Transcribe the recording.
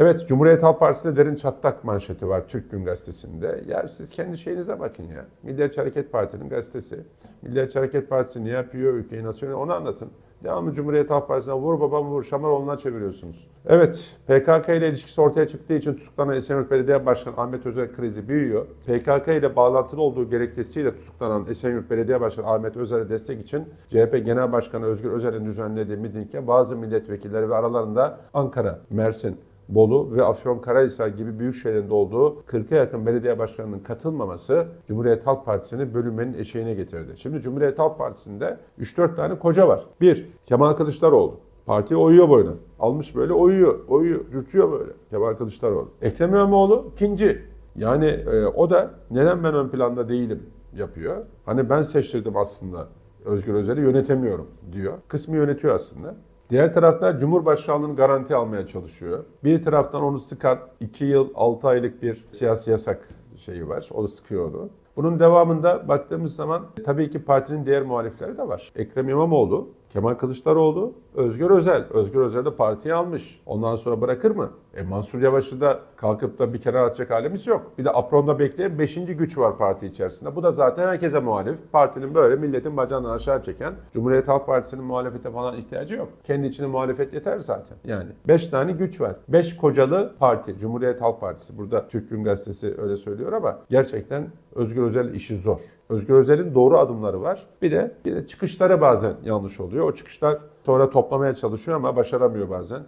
Evet, Cumhuriyet Halk Partisi'nde derin çatlak manşeti var Türk Gün Gazetesi'nde. Ya siz kendi şeyinize bakın ya. Milliyetçi Hareket Partisi'nin gazetesi. Milliyetçi Hareket Partisi ne yapıyor, ülkeyi nasıl yönetiyor onu anlatın. Devamlı Cumhuriyet Halk Partisi'ne vur babam vur Şamaroğlu'na çeviriyorsunuz. Evet, PKK ile ilişkisi ortaya çıktığı için tutuklanan Esenyurt Belediye Başkanı Ahmet Özer krizi büyüyor. PKK ile bağlantılı olduğu gerekçesiyle tutuklanan Esenyurt Belediye Başkanı Ahmet Özer'e destek için CHP Genel Başkanı Özgür Özel'in düzenlediği mitingde bazı milletvekilleri ve aralarında Ankara, Mersin, Bolu ve Afyonkarahisar gibi büyük şehirlerinde olduğu 40'a yakın belediye başkanının katılmaması Cumhuriyet Halk Partisi'ni bölünmenin eşeğine getirdi. Şimdi Cumhuriyet Halk Partisi'nde 3-4 tane koca var. Bir, Kemal Kılıçdaroğlu. Partiye oyuyor boyuna. Almış böyle oyuyor, oyuyor, dürtüyor böyle Kemal Kılıçdaroğlu. Ekrem İmamoğlu ikinci. Yani e, o da neden ben ön planda değilim yapıyor. Hani ben seçtirdim aslında Özgür Özel'i yönetemiyorum diyor. Kısmı yönetiyor aslında. Diğer tarafta Cumhurbaşkanlığını garanti almaya çalışıyor. Bir taraftan onu sıkan 2 yıl 6 aylık bir siyasi yasak şeyi var. O sıkıyor onu. Bunun devamında baktığımız zaman tabii ki partinin diğer muhalifleri de var. Ekrem İmamoğlu, Kemal Kılıçdaroğlu, Özgür Özel. Özgür Özel de partiyi almış. Ondan sonra bırakır mı? E Mansur Yavaş'ı da kalkıp da bir kenara atacak halimiz yok. Bir de apronda bekleyen 5. güç var parti içerisinde. Bu da zaten herkese muhalif. Partinin böyle milletin bacağından aşağı çeken Cumhuriyet Halk Partisi'nin muhalefete falan ihtiyacı yok. Kendi içine muhalefet yeter zaten. Yani 5 tane güç var. 5 kocalı parti. Cumhuriyet Halk Partisi. Burada Türk Gün Gazetesi öyle söylüyor ama gerçekten Özgür Özel işi zor. Özgür Özel'in doğru adımları var. Bir de, bir de çıkışları bazen yanlış oluyor. O çıkışlar sonra toplamaya çalışıyor ama başaramıyor bazen.